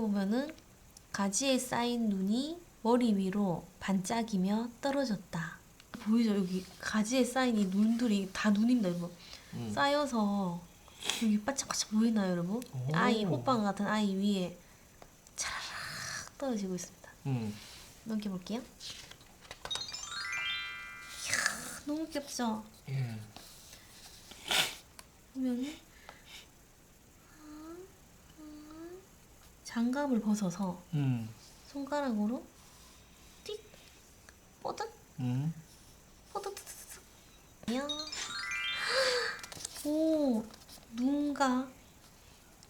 보면은 가지에 쌓인 눈이 머리 위로 반짝이며 떨어졌다. 보이죠? 여기 가지에 쌓인 이 눈들이 다 눈입니다, 여러분. 음. 쌓여서 여기 바짝바짝 보이나요, 여러분? 오. 아이 호빵 같은 아이 위에 차라락 떨어지고 있습니다. 음. 넘겨볼게요. 이야, 너무 귀엽죠? 예. 보면은 장갑을 벗어서 음. 손가락으로 띡 뽀득 음. 뽀득 안녕 오 눈과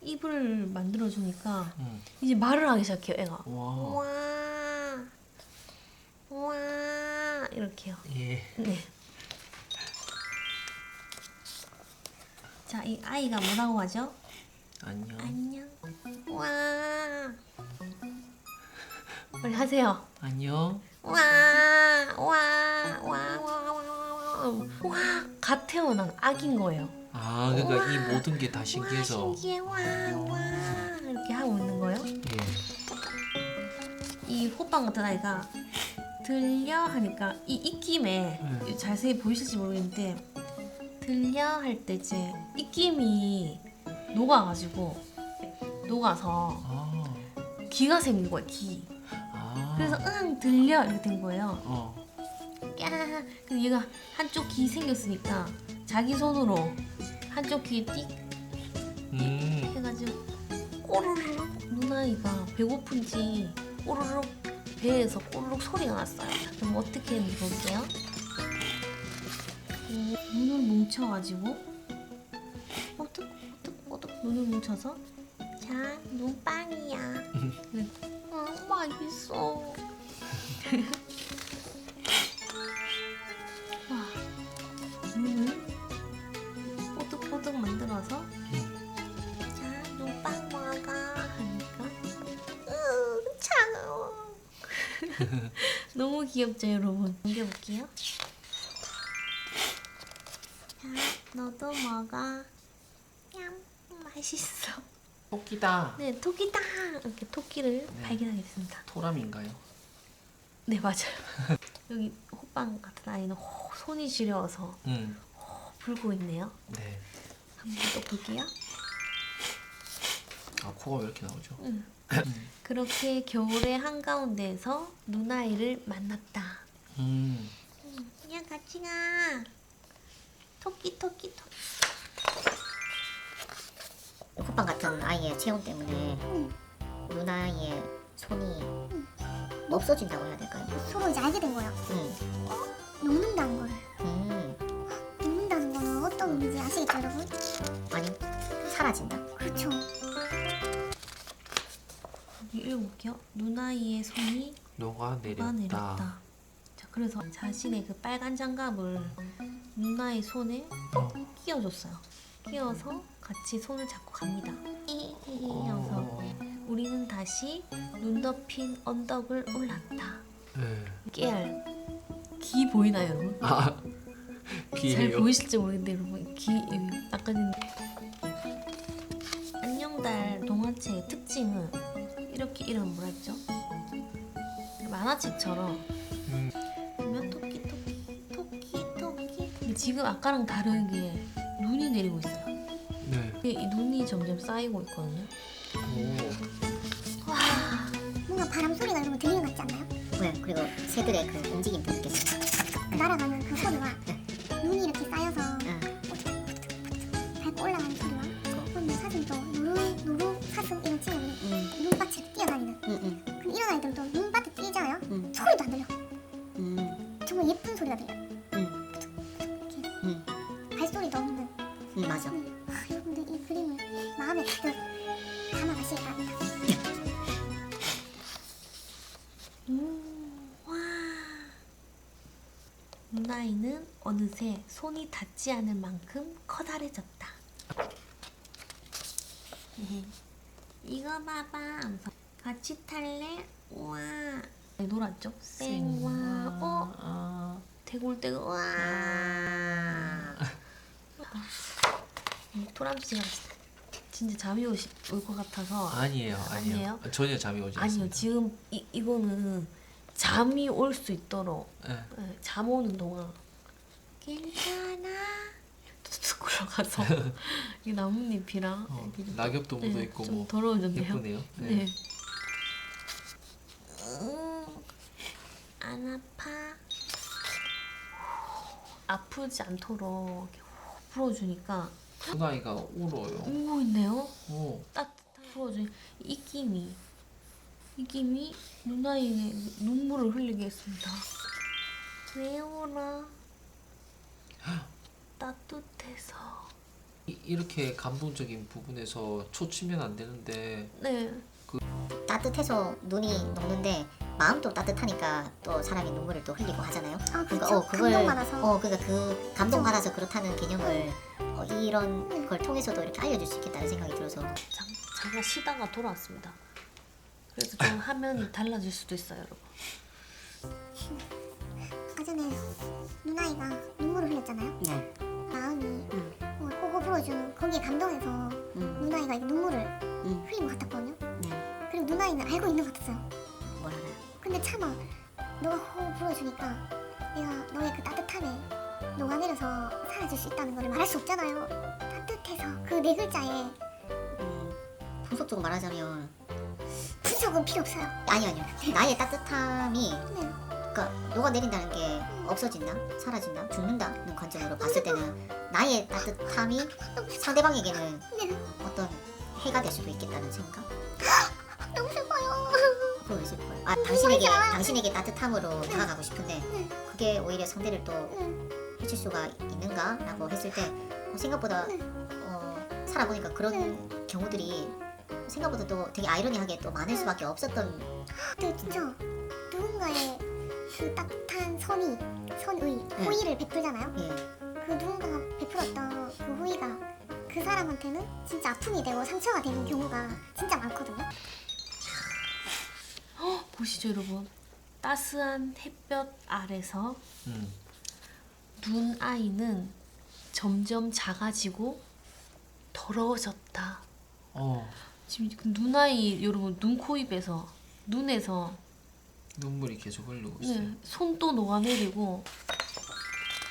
입을 만들어 주니까 음. 이제 말을 하기 시작해요 애가 와. 와, 와 이렇게요. 예. 네. 자, 이 아이가 뭐라고 하죠? 안녕. 안녕. 와. 빨리 하세요. 안녕. 와, 와, 와, 와, 와, 와, 와, 갓 태어난 아기인 거예요. 아, 그러니까 이 모든 게다 와, 신기해서. 신기해, 와, 와, 이렇게 하고 있는 거예요. 예. 이 호빵 같은 아이가 들려 하니까 이 입김에 네. 자세히 보이실지 모르겠는데 들려 할 때 이제 입김이 녹아가지고 녹아서 아. 기가 생긴 거예요 기 아. 그래서 응 들려 이렇게 된 거예요 어. 야 근데 얘가 한쪽 기 생겼으니까 자기 손으로 한쪽 귀에 띡 음. 해가지고 꼬르륵 누나이가 배고픈지 꼬르륵 배에서 꼬르륵 소리가 났어요. 그럼 어떻게 했는지 볼게요. 오, 눈을 뭉쳐가지고 눈을 뭉쳐서? 자 눈빵이야. 네. 아 맛있어. 와 눈을 뽀득뽀득 만들어서? 자, 눈빵 먹어. 하니까. 으 차가워. 너무 귀엽죠 여러분? 넘겨볼게요. 자, 너도 먹어. 냠 맛있어 토끼다. 네 토끼다 이렇게 토끼를 네. 발견하게 됐습니다 토람인가요? 네 맞아요 여기 호빵 같은 아이는 호- 손이 시려워서 음. 호- 불고 있네요 네. 한번 또 볼게요 아, 코가 왜 이렇게 나오죠? 응. 그렇게 겨울의 한가운데에서 누나이를 만났다. 음. 야 같이 가. 토끼 토끼 토끼. 아이의 체온 때문에 누나의 손이 없어진다고 해야 될까요? 서로 이제 알게 된 거야. 음. 녹는다는 거를. 음. 녹는다는 거는 어떤 의미인지 아시겠죠, 여러분? 아니 사라진다. 그렇죠. 읽어볼게요. 누나이의 손이 녹아내렸다. 녹아내렸다. 자, 그래서 자신의 그 빨간 장갑을 누나의 손에 어. 끼워줬어요. 끼워서 같이 손을 잡고 갑니다. 이히히 어. 하면서 우리는 다시 눈 덮인 언덕을 올랐다. 네. 깨알. 귀 보이나요, 여러분? 아. 잘 귀예요. 보이실지 모르겠는데 여러분 귀 여기 아까 전 안녕달 동화책의 특징은 이렇게 이름 뭐라 했죠? 만화책처럼 음. 보면 토끼 토끼 토끼 토끼 근데 지금 아까랑 다르게 내리고 있어요 네. 이 눈이 점점 쌓이고 있거든요 오. 와 뭔가 바람 소리가 여러분 들리는 것 같지 않나요? 네 그리고 새들의 그 움직임도 느껴져요. 그 날아가는 그 소리와 눈이 이렇게 쌓여서 응. 밟고 올라가는 소리와 그리고 사진 또 노루, 노루 사슴 이런 친구들이 음. 눈밭을 뛰어다니는 음. 음. 근데 이런 아이들은 또 눈밭에 뛰잖아요 음. 아. 아, 여러분들 이 그림을 마음에 가득 담아가시기 바랍니다 음, 와. 누나이는 어느새 손이 닿지 않을 만큼 커다래졌다. 이거 봐봐. 같이 탈래? 우와. 놀았죠? 쌩와. 어? 아. 대골대골. 와. 음, 토람씨가 진짜 잠이 올 것 같아서 아니에요, 아니에요. 아니에요? 전혀 잠이 오지 아니요 않습니다. 지금 이, 이거는 잠이 올 수 있도록 네. 네, 잠 오는 동안 괜찮아 툭툭 굴러가서 이 나뭇잎이랑 어, 이렇게 좀- 낙엽도 묻어 네, 있고 좀 뭐 더러워졌네요. 예쁘네요. 네. 네. 음, 안 아파. 아프지 않도록 이렇게 후 불어주니까 누나이가 울어요. 울고 있네요. 오, 따뜻하게 불어주니 입김이 입김이 누나의 눈물을 흘리게 했습니다. 왜 울어? 따뜻해서. 이- 이렇게 감동적인 부분에서 초치면 안 되는데 네. 따뜻해서 눈이 녹는데 마음도 따뜻하니까 또 사람이 눈물을 또 흘리고 하잖아요. 아 그러니까. 어 그걸 감동 받아서. 어 그러니까 그 감동 받아서 그렇다는 개념을 어, 이런 걸 통해서도 이렇게 알려줄 수 있겠다는 생각이 들어서 잠, 잠깐 쉬다가 돌아왔습니다. 그래서 좀 화면이 달라질 수도 있어요, 여러분. 아까 전에 누나이가 눈물을 흘렸잖아요. 네. 마음이 음. 어, 호호 불어주는 거기에 감동해서 음, 누나이가 이게 눈물을 음, 흘린 것 같았거든요. 네. 그리고 누나이는 알고 있는 것 같았어요. 뭐라고요? 근데 차마 너가 호흡 불어주니까 내가 너의 그 따뜻함에 녹아내려서 사라질 수 있다는 걸 말할 수 없잖아요. 따뜻해서 그 네 글자에 음, 분석적으로 말하자면 분석은 필요 없어요. 아니 아니요. 나의 따뜻함이 네. 그러니까 녹아내린다는 게 없어진다, 사라진다, 죽는다는 관점으로 봤을 때는 나의 따뜻함이 상대방에게는 네. 어떤 해가 될 수도 있겠다는 생각? 너무 슬퍼요. 그걸 왜 슬퍼요? 아 당신에게. 당신에게 따뜻함으로 다가가고 싶은데 네. 그게 오히려 상대를 또 응. 해칠 수가 있는가라고 했을 때 어, 생각보다 네. 어, 살아보니까 그런 경우들이 생각보다 또 되게 아이러니하게 또 많을 수밖에 없었던 근데 진짜 누군가의 그 따뜻한 선의, 선의, 네. 호의를 베풀잖아요. 예. 그 누군가가 베풀었던 그 호의가 그 사람한테는 진짜 아픔이 되고 상처가 되는 경우가 진짜 많거든요. 보시죠, 여러분. 따스한 햇볕 아래서 음, 눈 아이는 점점 작아지고 더러워졌다. 어 지금 그 눈아이 여러분 눈, 코, 입에서 눈에서 눈물이 계속 흐르고 있어요. 네, 손도 녹아내리고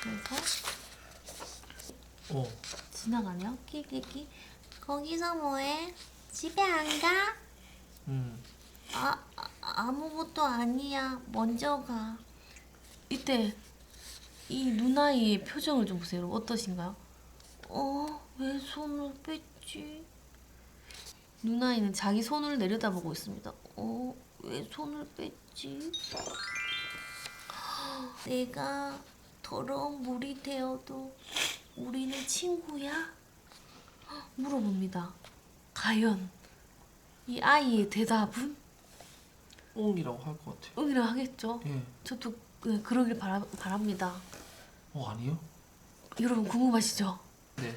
그래서 어, 지나가네요. 끼끼끼 거기서 뭐해? 집에 안 가? 음, 아, 아 아무것도 아니야. 먼저 가. 이때 이 누나의 표정을 좀 보세요. 여러분. 어떠신가요? 어, 왜 손을 뺐지? 누나이는 자기 손을 내려다보고 있습니다. 어, 왜 손을 뺐지? 내가 더러운 물이 되어도 우리는 친구야? 물어봅니다. 과연 이 아이의 대답은 옹이라고 할 것 같아요. 응이라 하겠죠. 예, 저도 네, 그러길 바라, 바랍니다. 어 아니요? 여러분 궁금하시죠? 네.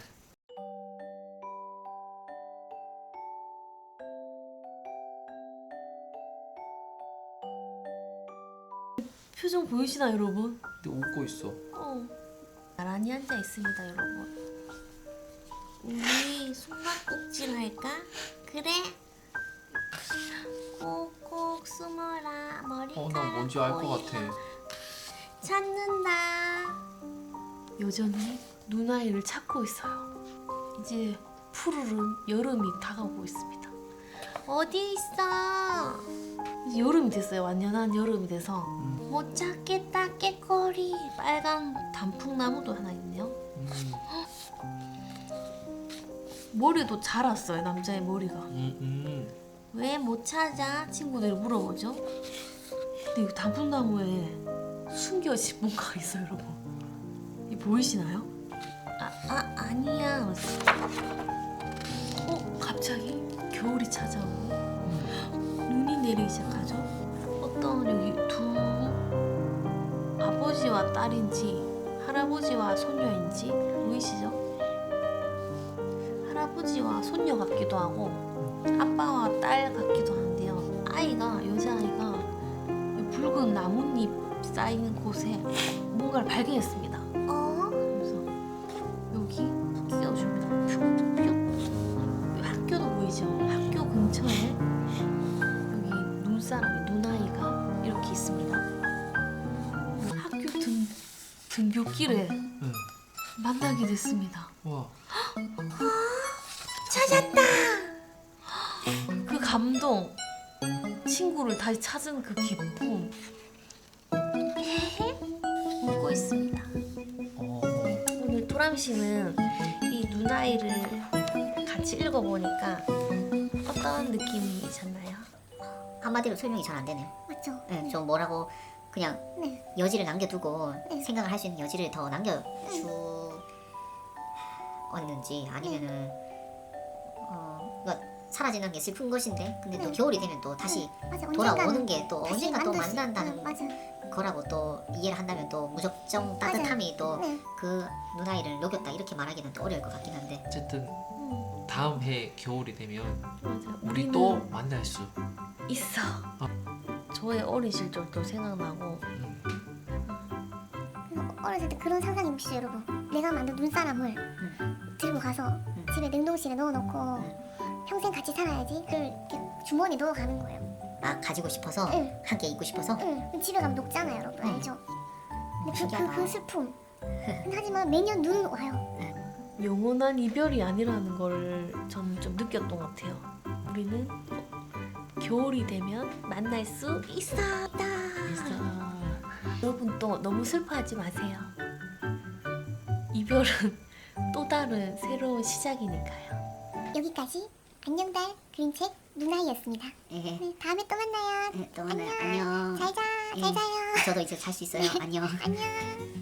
표정 보이시나요, 여러분? 근데 웃고 있어. 어. 나란히 앉아 있습니다, 여러분. 우리 숨바꼭질 할까? 그래. 꼭꼭 숨어라 머리카락. 어, 나 뭔지 알 것 보이나? 같아. 찾는다. 여전히 누나이를 찾고 있어요. 이제 푸르른 여름이 다가오고 있습니다. 어디 있어? 이제 여름이 됐어요. 완연한 여름이 돼서 음, 못 찾겠다 깨꼬리 빨간 단풍나무도 하나 있네요. 음, 머리도 자랐어요 남자의 머리가. 음, 음. 왜못 찾아? 친구들이 물어보죠. 근데 이 단풍나무에 숨겨진 뭔가가 있어요, 여러분. 이 보이시나요? 아, 아 아니야. 어, 갑자기 겨울이 찾아오고 눈이 내리기 시작하죠. 어떤 여기 두 아버지와 딸인지 할아버지와 소녀인지 보이시죠? 할아버지와 손녀 같기도 하고 아빠와 딸 같기도 한데요. 아이가 여자아이가 이 붉은 나뭇잎 쌓인 곳에 뭔가를 발견했습니다. 어? 그래서 여기 끼워줍니다. 약 보이죠? 학교 근처에 여기 눈사람이 눈아이가 이렇게 있습니다. 학교 등 등교길에 응. 만나게 됐습니다. 와. 그 감동, 친구를 다시 찾은 그 기쁨. 토람 씨는 이 눈아이를 같이 읽어보니까 어떤 느낌이셨나요? 한마디로 설명이 잘 안 되네요. 맞죠? 네, 좀 뭐라고 그냥 네. 여지를 남겨두고 네. 생각을 할 수 있는 여지를 더 남겨주었는지 아니면은 어 그러니까 사라지는 게 슬픈 것인데 근데 또 네. 겨울이 되면 또 다시 맞아. 돌아오는 언젠가는 게 또 언젠가 또 만난다는 응, 맞아. 거라고 또 이해를 한다면 또 무적정. 따뜻함이 또 네. 그 누나이를 녹였다 이렇게 말하기는 또 어려울 것 같긴 한데 어쨌든 음, 다음 해 겨울이 되면 맞아요. 우리 또 만날 수. 있어. 저의 어린 시절도 생각나고 음. 그래서 어렸을 때 그런 상상이 보시죠 여러분 내가 만든 눈사람을 들고 가서 집에 냉동실에 넣어놓고 평생 같이 살아야지 그걸 이렇게 주머니에 넣어 가는 거예요 아 가지고 싶어서 응. 함께 있고 싶어서 응. 집에 가면 녹잖아요 여러분 응. 알죠? 어, 근데 그. 그, 그 슬픔 하지만 매년 눈은 와요 영원한 이별이 아니라는 걸 저는 좀 느꼈던 것 같아요. 우리는 겨울이 되면 만날 수 있었다. 여러분 또 너무 슬퍼하지 마세요. 이별은 또 다른 새로운 시작이니까요. 여기까지 안녕달 그림책 누나이였습니다. 예. 네, 다음에 또 만나요. 예, 또 만나요. 안녕. 잘자 예. 잘 자요. 저도 이제 잘 수 있어요. 안녕. 안녕